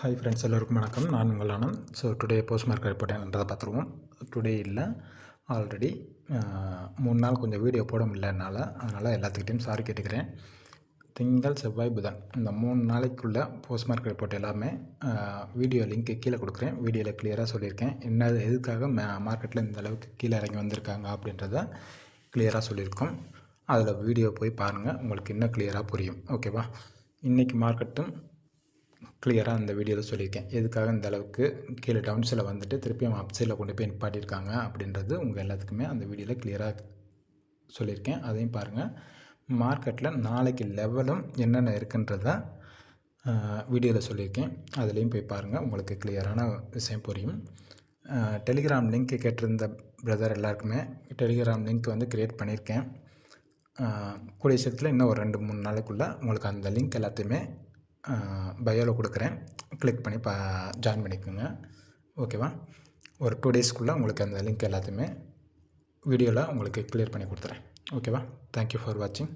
Hi friends எல்லோருக்கும் வணக்கம். நான் உங்கள் Anand. So today post mark report என்னன்றதை பார்த்துருவோம். டுடே இல்லை. ஆல்ரெடி மூணு நாள் கொஞ்சம் வீடியோ போட முடியல என்னால். அதனால் எல்லாத்துக்கிட்டையும் சாரி கேட்டுக்கிறேன். திங்கள் செவ்வாய் புதன். இந்த மூணு நாளைக்குள்ளே போஸ்ட் மார்க் ரிப்போர்ட் எல்லாமே வீடியோ லிங்க்கு கீழே கொடுக்குறேன். வீடியோவில் கிளியராக சொல்லியிருக்கேன். என்ன எதுக்காக மே மார்க்கெட்டில் இந்த அளவுக்கு கீழே இறங்கி வந்திருக்காங்க அப்படின்றத கிளியராக சொல்லியிருக்கோம். அதில் வீடியோ போய் பாருங்கள் உங்களுக்கு இன்னும் கிளியராக புரியும். ஓகேவா இன்றைக்கி மார்க்கெட்டும் கிளியராக அந்த வீடியோவில் சொல்லியிருக்கேன். எதுக்காக இந்த அளவுக்கு கீழே டவுன்ஸில் வந்துட்டு திருப்பியும் அப்சைடில் கொண்டு போய் நிப்பாட்டியிருக்காங்க அப்படின்றது உங்கள் எல்லாத்துக்குமே அந்த வீடியோவில் கிளியராக சொல்லியிருக்கேன். அதையும் பாருங்கள் மார்க்கெட்டில் நாளைக்கு லெவலும் என்னென்ன இருக்குன்றத வீடியோவில் சொல்லியிருக்கேன். அதுலேயும் போய் பாருங்கள் உங்களுக்கு கிளியரான விஷயம் புரியும். டெலிகிராம் லிங்க் கேட்டிருந்த பிரதர் எல்லாருக்குமே டெலிகிராம் லிங்க் வந்து க்ரியேட் பண்ணியிருக்கேன். கூடிய சீக்கிரத்தில் இன்னும் ஒரு ரெண்டு மூணு நாளைக்குள்ளே உங்களுக்கு அந்த லிங்க் எல்லாத்தையுமே பயோவில் கொடுக்குறேன். கிளிக் பண்ணி பா ஜாயின் பண்ணிக்கோங்க. ஓகேவா ஒரு டூ டேஸ்க்குள்ளே உங்களுக்கு அந்த லிங்க் எல்லாத்தையுமே வீடியோவில் உங்களுக்கு கிளியர் பண்ணி கொடுத்துறேன். ஓகேவா தேங்க்யூ ஃபார் வாட்சிங்